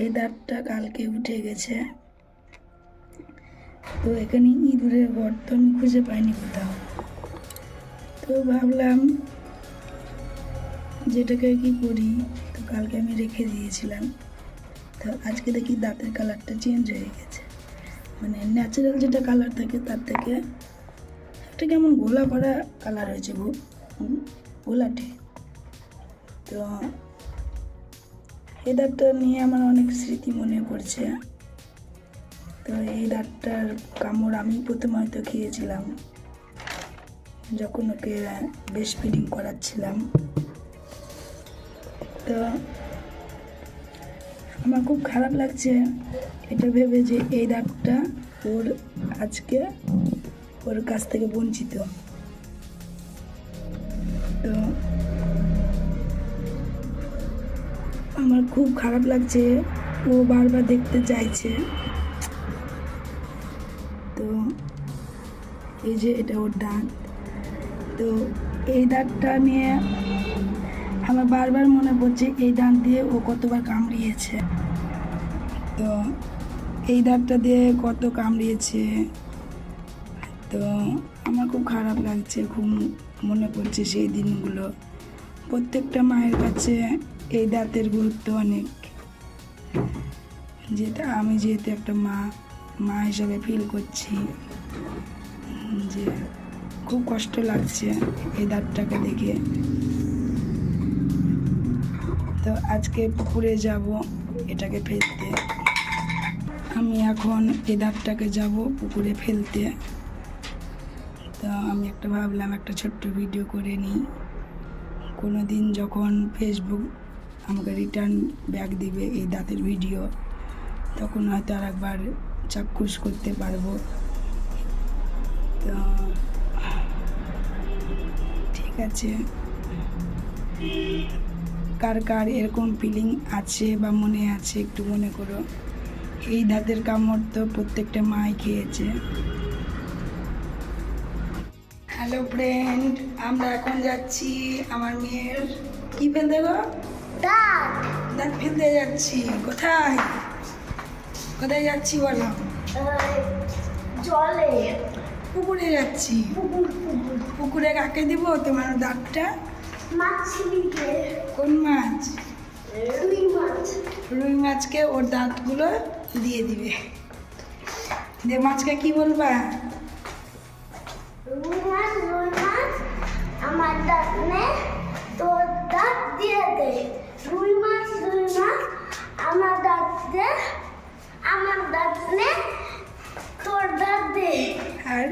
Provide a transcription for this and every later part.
এই দাঁতটা কালকে উঠে গেছে। তো এখানে ইঁদুরের গর্ত আমি খুঁজে পাইনি কোথাও। তো ভাবলাম যেটাকে কি করি, তো কালকে আমি রেখে দিয়েছিলাম। তো আজকে দেখি দাঁতের কালারটা চেঞ্জ হয়ে গেছে। মানে ন্যাচারাল যেটা কালার থাকে তার থেকে একটা কেমন গোলা ভরা কালার হয়েছে গোলাটে। তো এই দাঁতটা নিয়ে আমার অনেক স্মৃতি মনে পড়ছে। তো এই দাঁতটার কামড় আমি প্রথম হয়তো খেয়েছিলাম। যখন ওকে বেশ ফিডিং করাচ্ছিলাম। তো আমার খুব খারাপ লাগছে এটা ভেবে যে এই দাঁতটা ওর আজকে ওর কাছ থেকে বঞ্চিত। তো আমার খুব খারাপ লাগছে। ও বারবার দেখতে চাইছে। তো এই যে এটা ওর দাঁত। তো এই দাঁতটা নিয়ে আমার বারবার মনে পড়ছে এই দাঁত দিয়ে ও কতবার কামড়িয়েছে। তো এই দাঁতটা দিয়ে কত কামড়িয়েছে। তো আমার খুব খারাপ লাগছে, খুব মনে পড়ছে সেই দিনগুলো। প্রত্যেকটা মায়ের কাছে এই দাঁতের গুরুত্ব অনেক। যেটা আমি যেহেতু একটা মা মা হিসাবে ফিল করছি যে খুব কষ্ট লাগছে এই দাঁতটাকে দেখে। তো আজকে পুকুরে যাব, এটাকে ফেলতে। আমি এখন এই দাঁতটাকে যাব পুকুরে ফেলতে। তো আমি একটা ভাবলাম একটা ছোট্ট ভিডিও করে নিই। কোনো দিন যখন ফেসবুক আমাকে রিটার্ন ব্যাক দিবে এই দাঁতের ভিডিও তখন হয়তো আর একবার চাক্ষুষ করতে পারব। তো, ঠিক আছে। কার কার এরকম ফিলিং আছে বা মনে আছে একটু মনে করো। এই দাঁতের কামড় তো প্রত্যেকটা মাই খেয়েছে। হ্যালো ফ্রেন্ড আমরা এখন যাচ্ছি আমার মেয়ের কি ফেলতে গো? দাঁত। দাঁত ফেলতে যাচ্ছি কোথায়? কোথায় যাচ্ছি বলো? জলে। পুকুরে যাচ্ছি। পুকুর কাকে দিব তোমার দাঁতটা? মাছলিকে কোন মাছ? রুই মাছ। রুই মাছকে ওর দাঁতগুলো দিয়ে দিবে। দিয়ে মাছকে কি বলবা? রুই মাছ রুই মাছ আমার দাঁত নে তোর দাঁত দিয়ে দে। রুই মাছ রুই মাছ আমার দাঁত দে আমার দাঁত নে তোর দাঁত দে আর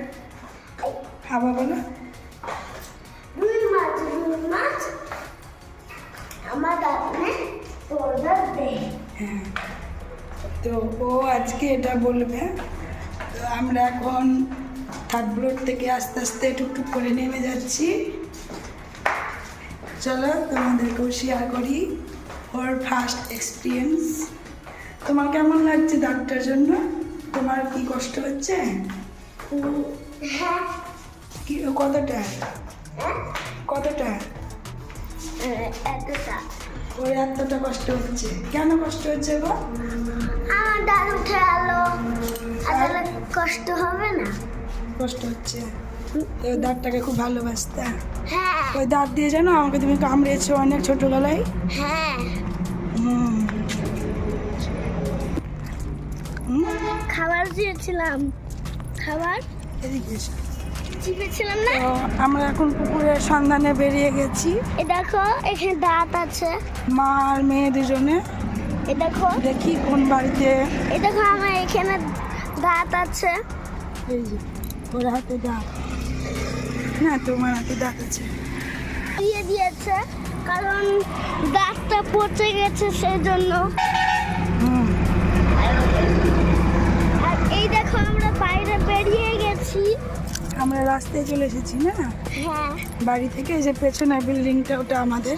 আবার বলো রুই মাছ রুই মাছ আমার দাঁত নে তোর দাঁত দে হ্যাঁ তো ও আজকে এটা বলবে তো আমরা এখন থার্ড ফ্লোর থেকে আস্তে আস্তে টুকটুক করে নেমে যাচ্ছি। চলো তোমাদেরকেও শেয়ার করি ওর ফার্স্ট এক্সপিরিয়েন্স তোমার কেমন লাগছে ডাক্তার জন্য? তোমার কি কষ্ট হচ্ছে? হ্যাঁ। কি কতটা? হ্যাঁ? কতটা? ওর এতটা। কষ্ট হচ্ছে। কেন কষ্ট হচ্ছে গো? আমার দাঁত উঠে আলো কষ্ট হবে না। কষ্ট হচ্ছে। তো দাঁতটাকে খুব ভালোবাসতে। হ্যাঁ। ওই দাঁত দিয়ে জানো আমাকে তুমি কামড়িয়েছো অনেক ছোটোবেলায়। হ্যাঁ। খাবার দিয়েছিলাম। খাবার? না? আমরা এখন পুকুরের সন্ধানে বেরিয়ে গেছি। এ দেখো এখানে দাঁত আছে। মা আর মেয়ে দুজনে। এ দেখো। দেখি কোন বাড়িতে। এ দেখো আমার এখানে দাঁত আছে। এই যে ওর হাতে দাঁত। না তোমার হাতে দাঁত আছে। দিয়ে দিয়েছে কারণ দাঁতটা পচে গেছে সেই জন্য হুম। আর এই দেখো আমরা বাইরে বেরিয়ে গেছি। আমরা রাস্তায় চলে এসেছি না? হ্যাঁ। বাড়ি থেকে এই যে পেছনের বিল্ডিংটা ওটা আমাদের।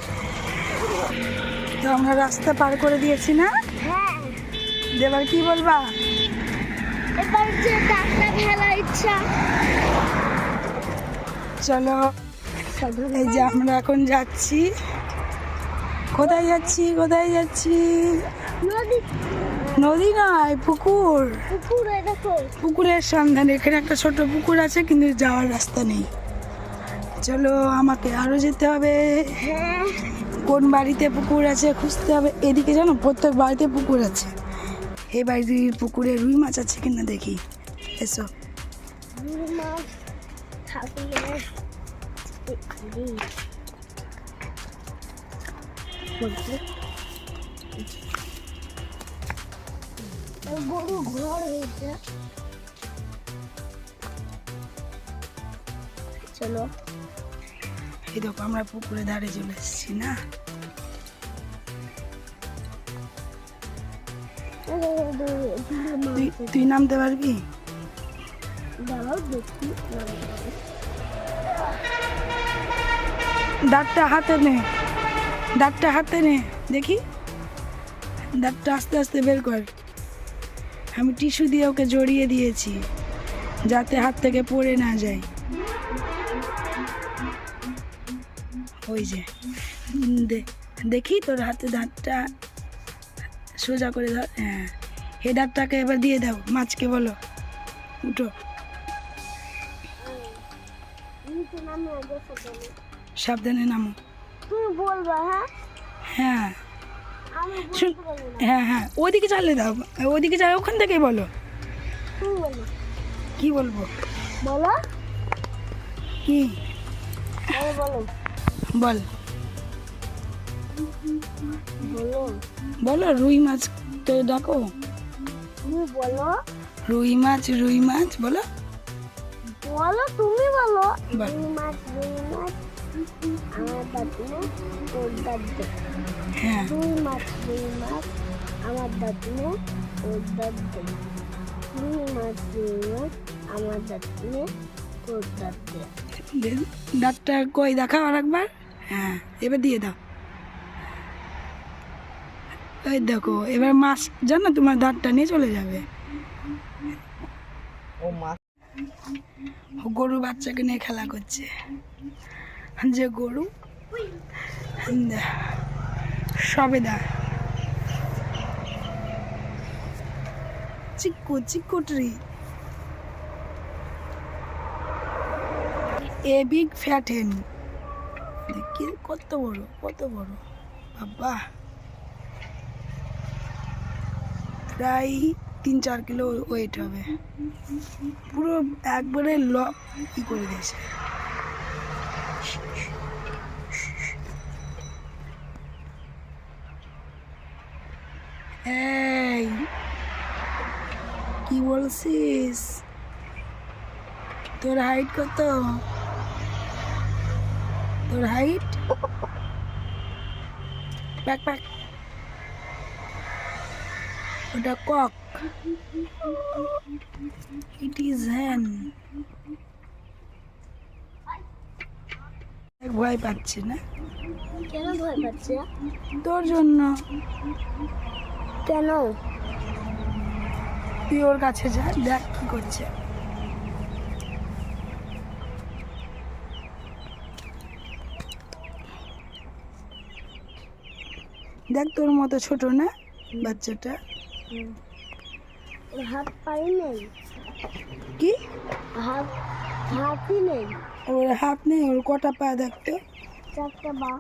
তো আমরা রাস্তা পার করে দিয়েছি না? হ্যাঁ। এবার কি বলবা? এবার যে দাঁতটা ফেলার ইচ্ছা চলো এই যে আমরা এখন যাচ্ছি। কোথায় যাচ্ছি কোথায় যাচ্ছি? নদী। নয় পুকুর। পুকুরের সন্ধানে এখানে একটা ছোট পুকুর আছে কিন্তু যাওয়ার রাস্তা নেই। চলো আমাকে আরও যেতে হবে। হ্যাঁ। কোন বাড়িতে পুকুর আছে খুঁজতে হবে? এদিকে জানো প্রত্যেক বাড়িতে পুকুর আছে। এই বাড়ির পুকুরে রুই মাছ আছে কিনা দেখি। এসো। রুই মাছ থাকলে গরু ঘর হয়েছে চলো। এই দেখো, আমরা পুকুরে ধারে চলে এসেছি, না? তুই নামতে পারবি? দাঁতটা হাতে নে। দাঁতটা হাতে নে, দেখি। দাঁতটা আস্তে আস্তে বের কর। আমি টিস্যু দিয়ে ওকে জড়িয়ে দিয়েছি, যাতে হাত থেকে পড়ে না যায়। ওই যে দেখি তোর হাতে দাঁতটা সোজা করে ধর। হ্যাঁ দাঁতটাকে এবার দিয়ে দাও, মাছকে বলো। উঠো। সাবধানে। নামো। তুমি বলবা হ্যাঁ? হ্যাঁ। হ্যাঁ হ্যাঁ। ওদিকে চালিয়ে দাও। ওদিকে যাও ওখান থেকে বলো। কি বলব? বলো। কি? বলো। বলো। রুই মাছ তো ডাকো বলো। রুই মাছ রুই মাছ বলো। বলো তুমি বলো। বল। মাছ রুই মাছ আমার তোর দাঁতে হ্যাঁ। রুই মাছ রুই মাছ আমার দাঁতনে তোর দাঁতে রুই মাছ রুই মাছ আমার দাঁতনে তোর দাঁতে দে- দাঁতটা কই দেখাও আর একবার হ্যাঁ এবার দিয়ে দাও। ওই দেখো এবার মাছ জানো তোমার দাঁতটা নিয়ে চলে যাবে। ও গরু বাচ্চাকে নিয়ে খেলা করছে। যে গরু সবেদা চিকু চিকুটরি এ বিগ ফ্যাট হেন দেখি কত বড় কত বড়। বাবা। প্রায় তিন চার কিলো ওয়েট হবে। পুরো একবারে ল ই করে দিয়েছে। এই, কি বলছিস? তোর হাইট কত? তোর হাইট প্যাক প্যাক ওটা কক ইট ইজ হ্যান ভয় পাচ্ছে না। কেন ভয় পাচ্ছে তোর জন্য। কেন? তুই ওর কাছে যা দেখ কি করছে। দেখ তোর মতো ছোট না বাচ্চাটা। হাত পাই নেই। কি? হাত হাতই নেই। ওর হাত নেই ওর কটা পা দেখতে? চারটা বা